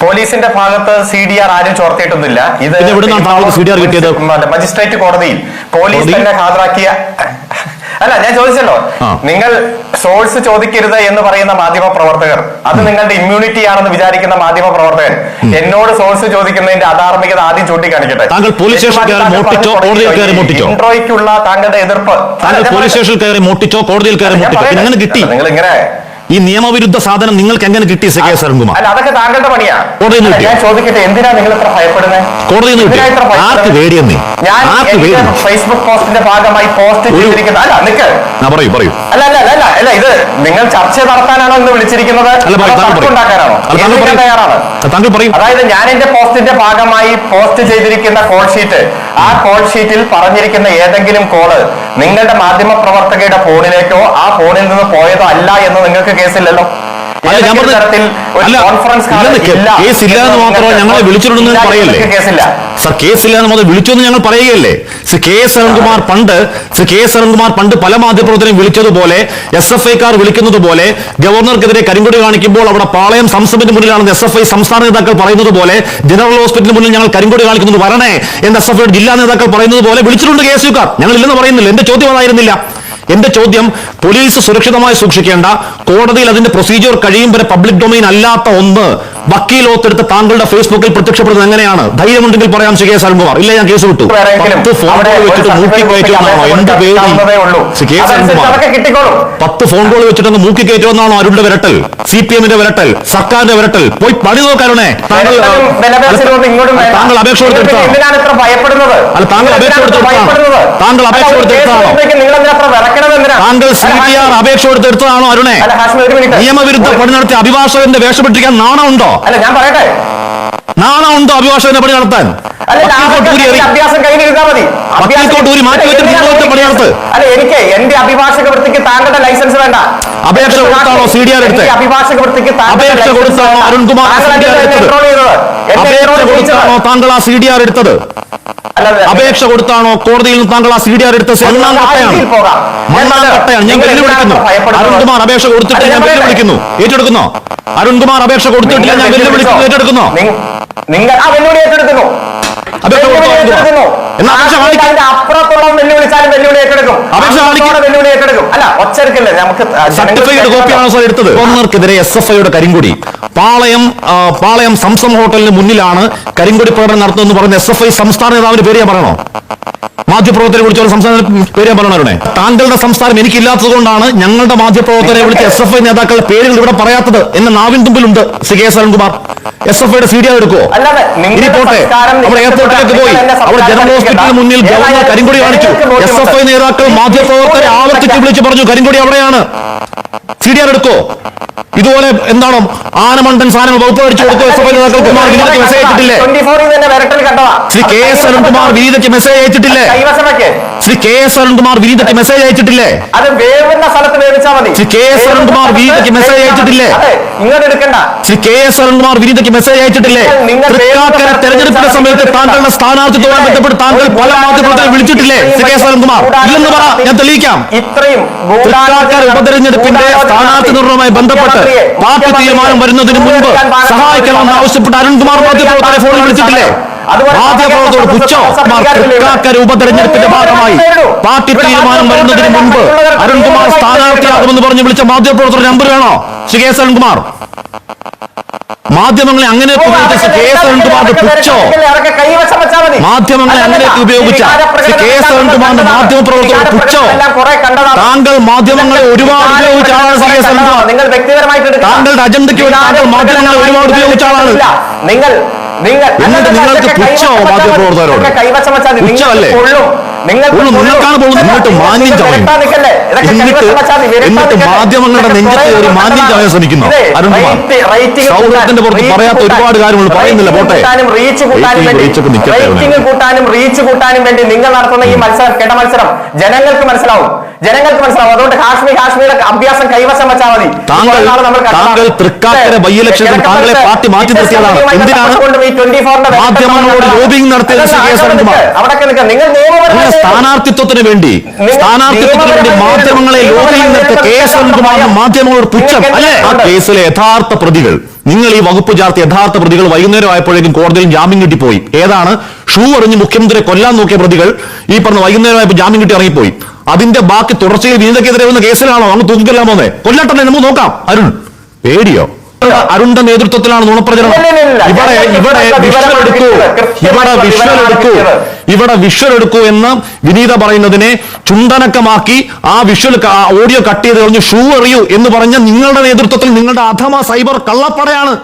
പോലീസിന്റെ ഭാഗത്ത് C D R ആരും ചോർത്തിയിട്ടൊന്നുമില്ല. ഇത്? മജിസ്ട്രേറ്റ് കോടതിയിൽ. പോലീസ് തന്നെ ഹാജരാക്കിയ അല്ല ഞാൻ ചോദിച്ചല്ലോ. നിങ്ങൾ സോഴ്സ് ചോദിക്കരുത് എന്ന് പറയുന്ന മാധ്യമ പ്രവർത്തകർ അത് നിങ്ങളുടെ ഇമ്മ്യൂണിറ്റി ആണെന്ന് വിചാരിക്കുന്ന മാധ്യമ പ്രവർത്തകൻ എന്നോട് സോഴ്സ് ചോദിക്കുന്നതിന്റെ അധാർമികത ആദ്യം ചൂണ്ടിക്കാണിക്കട്ടെ? ഇൻട്രോയ്ക്കുള്ള താങ്കളുടെ എതിർപ്പ്. നിങ്ങൾ ഇങ്ങനെ ഈ നിയമവിരുദ്ധ സാധനം നിങ്ങൾക്ക് എങ്ങനെ കിട്ടി സി കെ എസ് അരുൺകുമാർ? അതൊക്കെ താങ്കളുടെ കോടതിയിൽ നിന്ന് ചോദിക്കട്ടെ എന്തിനാ നിങ്ങൾ ഇത്ര ഭയപ്പെടുന്നത് കോടതിയിൽ നിന്ന്? ആർക്ക് പേടിയെന്നേ? ആർക്ക് ഫേസ്ബുക്ക് പോസ്റ്റിന്റെ ഭാഗമായി പോസ്റ്റ് ചെയ്തിരിക്കുന്ന അല്ല നിക്ക്. ആ പറയൂ പറയൂ. അല്ല അല്ല അല്ല, ഇത് നിങ്ങൾ ചർച്ച നടത്താനാണോ ഇന്ന് വിളിച്ചിരിക്കുന്നത്? തയ്യാറാണ്? താങ്കൾ പറയൂ. അതായത് ഞാൻ എന്റെ പോസ്റ്റിന്റെ ഭാഗമായി പോസ്റ്റ് ചെയ്തിരിക്കുന്ന കോൾ ഷീറ്റ് ആ കോൾ ഷീറ്റിൽ പറഞ്ഞിരിക്കുന്ന ഏതെങ്കിലും കോൾ നിങ്ങളുടെ മാധ്യമ പ്രവർത്തകയുടെ ഫോണിലേക്കോ ആ ഫോണിൽ നിന്ന് പോയതോ അല്ല എന്ന് നിങ്ങൾക്ക് കേസില്ലല്ലോ. അല്ല ഞാൻ ഏതെങ്കിലും പറഞ്ഞത് ഒരു കോൺഫറൻസ് കാൾ ഇല്ലെന്ന് കേ- ഇല്ല. കേസ് ഇല്ല എന്ന് മാത്രമേ ഞങ്ങളെ വിളിച്ചിട്ടുണ്ടെന്ന് പറയല്ലേ? കേസില്ല സർ കേസില്ല എന്ന് മാത്രം വിളിച്ചു എന്ന് ഞങ്ങൾ പറയുകയല്ലേ? ശ്രീ കെ എസ് അരുൺകുമാർ പണ്ട് ശ്രീ കെ എസ് അരുൺകുമാർ പണ്ട് പല മാധ്യമപ്രവർത്തനം വിളിച്ചതുപോലെ എസ് എഫ് ഐക്കാർ വിളിക്കുന്നത് പോലെ ഗവർണർക്കെതിരെ കരിങ്കൊടി കാണിക്കുമ്പോൾ അവിടെ പാളയം സംസ്ഥാനത്തിന് മുന്നിലാണെന്ന് എസ് എഫ് ഐ സംസ്ഥാന നേതാക്കൾ പറയുന്നത് പോലെ ജനറൽ ഹോസ്പിറ്റലിന് മുന്നിൽ ഞങ്ങൾ കരിങ്കൊടി കാണിക്കുന്നത് വരണേ എന്ന് എസ് എഫ് ഐ ജില്ലാ നേതാക്കൾ പറയുന്നത് പോലെ വിളിച്ചിട്ടുണ്ട് കെ എസ് യുക്കാർ ഞങ്ങൾ ഇല്ലെന്ന് പറയുന്നില്ല. എന്റെ ചോദ്യം അതായിരുന്നില്ല. എന്റെ ചോദ്യം പോലീസ് സുരക്ഷിതമായി സൂക്ഷിക്കേണ്ട കോടതിയിൽ അതിന്റെ പ്രൊസീജിയർ കഴിയും വരെ പബ്ലിക് ഡൊമൈൻ അല്ലാത്ത ഒന്ന്. വക്കീൽ ഓത്തെടുത്ത് താങ്കളുടെ ഫേസ്ബുക്കിൽ പ്രത്യക്ഷപ്പെടുന്നത് എങ്ങനെയാണ്? ധൈര്യമുണ്ടെങ്കിൽ പറയാം സി കെ എസ് അരുൺകുമാർ. ഇല്ല ഞാൻ കേസ് വിട്ടു. പത്ത് ഫോൺ കോൾ വെച്ചിട്ട് മൂക്കി കയറ്റുമെന്നാണോ പേടി? കിട്ടാവുന്നതേ ഉള്ളൂ. കെ കിട്ടിക്കോളും. പത്ത് ഫോൺ കോൾ വെച്ചിട്ടൊന്ന് മൂക്കി കയറ്റുമെന്നാണോ അരുണിന്റെ വിരട്ടൽ? സി പി എമ്മിന്റെ വിരട്ടൽ സർക്കാരിന്റെ വിരട്ടൽ. പോയി പണി നോക്കാരുണേ താങ്കൾ. താങ്കൾ അപേക്ഷ കൊടുത്തെടുത്താണോ അല്ല, താങ്കൾ അപേക്ഷ കൊടുത്തെടുത്താണോ? താങ്കൾ അപേക്ഷ കൊടുത്തെടുത്താണോ? താങ്കൾ സി പി ആർ അപേക്ഷ കൊടുത്തെടുത്തതാണോ അരുണേ? നിയമവിരുദ്ധ പണി നടത്തിയ അഭിഭാഷകന്റെ വേഷപ്പെട്ടിരിക്കാൻ നാണമുണ്ടോ? അല്ല ഞാൻ പറയട്ടെ. നാണം ഉണ്ടോ അഭിഭാഷകനെ പണി നടത്താൻ? എനിക്ക് എന്റെ അഭിഭാഷക വൃത്തിക്ക് താങ്കളുടെ ലൈസൻസ് വേണ്ട. അപേക്ഷ കൊടുത്താണോ CDR എടുത്ത്? എനിക്ക് അഭിഭാഷക വൃത്തിക്ക് അപേക്ഷ കൊടുത്താണോ. അരുൺകുമാർ താങ്കൾ എടുത്തത്? ആ സി ഡി ആർ അപേക്ഷ കൊടുത്താണോ കോടതിയിൽ നിന്ന് താങ്കൾ ആ സി ഡി ആർ എടുത്ത മണ്ണാം കട്ടയാണ് മണ്ണാം കട്ടയാണ് ഞാൻ വെല്ലുവിളിക്കുന്നു. അരുൺകുമാർ അപേക്ഷ കൊടുത്തിട്ട് ഞാൻ വെല്ലുവിളിക്കുന്നു. ഏറ്റെടുക്കുന്നോ? അരുൺകുമാർ അപേക്ഷ കൊടുത്തിട്ടില്ല ഞാൻ വെല്ലുവിളിക്കുന്നു. ഏറ്റെടുക്കുന്നോ? നിങ്ങ- നിങ്ങൾ ആ വെല്ലുവിളി ഏറ്റെടുക്കുന്നു. അപേക്ഷ കൊടുത്തു? എന്നാ അപേക്ഷ കാണിക്ക്. അപ്പുറത്തോളം വെല്ലുവിളിച്ചാലും വെല്ലുവിളി ഏറ്റെടുക്കും. അപേക്ഷ കാണിക്ക്. ഏറ്റെടുക്കും അല്ല ഒച്ചെടുക്കില്ലേ നമുക്ക് കോപ്പിയാണോ സാർ എടുത്തത്? ഗവർണർക്കെതിരെ എസ് എഫ് ഐയുടെ കരിങ്കുടി. പാളയം പാളയം സംസം ഹോട്ടലിന് മുന്നിലാണ് കരിങ്കുടി പ്രകടനം നടത്തുന്നതെന്ന് പറഞ്ഞ എസ് എഫ് ഐ സംസ്ഥാന നേതാവിന്റെ പേര് ഞാൻ പറയണോ? മാധ്യമപ്രവർത്തകരെ വിളിച്ചോളം സംസ്ഥാന പേര് ഞാൻ പറയണേ താങ്കളുടെ സംസ്ഥാനം എനിക്കില്ലാത്തത് കൊണ്ടാണ് ഞങ്ങളുടെ മാധ്യമപ്രവർത്തകരെ വിളിച്ച് എസ് എഫ് ഐ നേതാക്കളുടെ പേരുകൾ ഇവിടെ പറയാത്തത് എന്ന നാവിൻ തുമ്പിലുണ്ട് C K S Arunkumar. S F ഐയുടെ സി ഡി ഇനി പോട്ടെ അവിടെ എയർപോർട്ടിലേക്ക് പോയി. അവിടെ ജനറൽ ഹോസ്പിറ്റലിന് മുന്നിൽ ഗവർണർ കരിങ്കൊടി കാണിച്ചു. എസ് എഫ് ഐ നേതാക്കൾ മാധ്യമപ്രവർത്തകരെ ആവർത്തിച്ച് വിളിച്ച് പറഞ്ഞു കരിങ്കൊടി അവിടെയാണ്. സി ഡി ആർ എടുക്കോ ഇതുപോലെ എന്താണ് ആനമണ്ടൻ സാധനങ്ങൾ വകുപ്പ് അടിച്ചു കൊടുത്തു എസ് എഫ് ഐ നേതാക്കൾ കുമാർ വിനീതയ്ക്ക് മെസ്സേജ് അയച്ചിട്ടില്ലേ? 24 ൽ തന്നെ വിരട്ടൽ ശ്രീ കെ എസ് അരുൺകുമാർ വിനീതയ്ക്ക് മെസ്സേജ് അയച്ചിട്ടില്ലേ? ശ്രീ കെ എസ് അരുൺകുമാർ വിനീതയ്ക്ക് മെസ്സേജ് അയച്ചിട്ടില്ലേ? അത് വേവുന്ന സ്ഥലത്ത് വേവിച്ചാൽ മതി. ശ്രീ കെ എസ് അരുൺകുമാർ വിനീതയ്ക്ക് മെസ്സേജ് അയച്ചിട്ടില്ലേ? ശ്രീ കെ എസ് അരുൺകുമാർ വിനീതയ്ക്ക് മെസ്സേജ് അയച്ചിട്ടില്ലേ? തൃക്കാക്കര തെരഞ്ഞെടുപ്പിന്റെ സമയത്ത് താങ്കളുടെ സ്ഥാനാർത്ഥിത്വവുമായി ബന്ധപ്പെട്ട് താങ്കൾ പല മാധ്യമത്തിൽ വിളിച്ചിട്ടില്ലേ? Shri K S Arunkumar? ഇല്ലെന്ന് പറ ഞാൻ തെളിയിക്കാം. ഇത്രയും തൃക്കാക്കര ഉപതെരഞ്ഞെടുപ്പിന്റെ സ്ഥാനാർത്ഥി നിർണയവുമായി ബന്ധപ്പെട്ട് പാർട്ടി തീരുമാനം വരുന്നതിന് മുൻപ് സഹായിക്കണമെന്ന് ആവശ്യപ്പെട്ട് അരുൺകുമാർ മാധ്യമപ്രവർത്തകരെ ഫോണിൽ വിളിച്ചിട്ടില്ലേ? മാധ്യമപ്രവർത്തകർ പുച്ഛോ തൃക്കാക്കര ഉപതെരഞ്ഞെടുപ്പിന്റെ ഭാഗമായി പാർട്ടി തീരുമാനം വരുന്നതിന് മുൻപ് അരുൺകുമാർ സ്ഥാനാർത്ഥിയാകുമെന്ന് പറഞ്ഞ് വിളിച്ച മാധ്യമപ്രവർത്തകർ നമ്പർ വേണോ ശ്രീ കെ എസ് അരുൺകുമാർ. മാധ്യമങ്ങളെ അങ്ങനെ ശ്രീ കെ എസ് അരുൺകുമാറിന്റെ പുച്ഛോ മാധ്യമങ്ങളെ അങ്ങനെയൊക്കെ ഉപയോഗിച്ച കെ എസ് അനന്തുമാറിന്റെ മാധ്യമ പ്രവർത്തകർ പുച്ഛോ. താങ്കൾ മാധ്യമങ്ങളെ ഒരുപാട് ഉപയോഗിച്ച ആളാണ് സി എസ് വ്യക്തിപരമായിട്ട് താങ്കളുടെ അജണ്ടയ്ക്ക് വേണ്ടി താങ്കൾ മാധ്യമങ്ങളെ ഒരുപാട് ഉപയോഗിച്ച ആളാണ്. നിങ്ങൾ എന്നിട്ട് നിങ്ങൾക്ക് പുച്ഛോ മാധ്യമ. നിങ്ങൾക്ക് പുച്ഛമല്ലേ? നിങ്ങൾക്കാണ് പോകുന്നത് എന്നിട്ട് മാന്യം ചമയും. എന്നിട്ട് മാധ്യമങ്ങളുടെ നെഞ്ചത്ത് കയറി മാന്യം കണ്ടതാണ്. ശ്രമിക്കുന്നു. അരുൺകുമാർ. സൗഹൃദത്തിന്റെ പുറത്ത് പറയാത്ത ഒരുപാട് കാര്യങ്ങൾ പറയുന്നില്ല, പോട്ടെ. റീച്ച് കൂട്ടാനും റേറ്റിംഗ്. കൂട്ടാനും റീച്ച് കൂട്ടാനും വേണ്ടി നിങ്ങൾ നടത്തുന്ന ഈ മത്സരം കിട മത്സരം ജനങ്ങൾക്ക് മനസ്സിലാവും ജനങ്ങൾക്ക് മനസ്സിലാവും അതുകൊണ്ട് കാശ്മീർ കാശ്മീരുടെ അഭ്യാസം കൈവശം വെച്ചാൽ മതി താങ്കൾ- തൃക്കാക്കര ബൈ election ൽ കിഴക്കൻ താങ്കളെ പാർട്ടി മാറ്റി നിർത്തിയതാണ്. എന്തിനാണ്? ബന്ധപ്പെട്ടുകൊണ്ട് ഈ 24 ന്റെ മാധ്യമങ്ങളോട് ലോബിംഗ് നടത്തിയത് നിൽക്കുക നിങ്ങൾ സ്ഥാനാർത്ഥിത്വത്തിന് വേണ്ടി സ്ഥാനാർത്ഥിത്വത്തിന് വേണ്ടി മാധ്യമങ്ങളെ കെ എസ് മാധ്യമങ്ങളോട് പുച്ഛം. അല്ലെ? ആ. കേസിലെ യഥാർത്ഥ പ്രതികൾ. നിങ്ങൾ ഈ വകുപ്പ് ചേർത്ത് യഥാർത്ഥ പ്രതികൾ വൈകുന്നേരം ആയപ്പോഴേക്കും കോടതിയിൽ ജാമ്യം കിട്ടിപ്പോയി. ഏതാണ്? ഷൂ എറിഞ്ഞ് മുഖ്യമന്ത്രിയെ കൊല്ലാൻ നോക്കിയ പ്രതികൾ ഈ പറഞ്ഞ വൈകുന്നേരം ആയപ്പോൾ ജാമ്യം കിട്ടി ഇറങ്ങിപ്പോയി. അതിന്റെ ബാക്കി തുടർച്ചയിൽ വിനീതക്കെതിരെ വന്ന കേസിലാണോ? അങ്ങ് തൂക്കിക്കൊല്ലാൻ പോന്നെ. കൊല്ലട്ടെ നമുക്ക് നോക്കാം. അരുൺ പേടിയോ? അരുണിന്റെ നേതൃത്വത്തിലാണ് നുണപ്രചരണം. ഇവിടെ ഇവിടെ വിഷ്വൽ എടുക്കൂ. ഇവിടെ കൃത്യമായിട്ടുള്ള വിഷ്വൽ എടുക്കൂ. ഇവിടെ വിഷ്വൽ എടുക്കൂ എന്ന് വിനീത പറയുന്നതിനെ ചുണ്ടനക്കമാക്കി ആ വിഷ്വൽ ഓഡിയോ കട്ട് ചെയ്ത് കളഞ്ഞു ഷൂ എറിയൂ എന്ന് പറഞ്ഞ നിങ്ങളുടെ നേതൃത്വത്തിൽ നിങ്ങളുടെ അധമ സൈബർ കള്ളപ്പടയാണ്.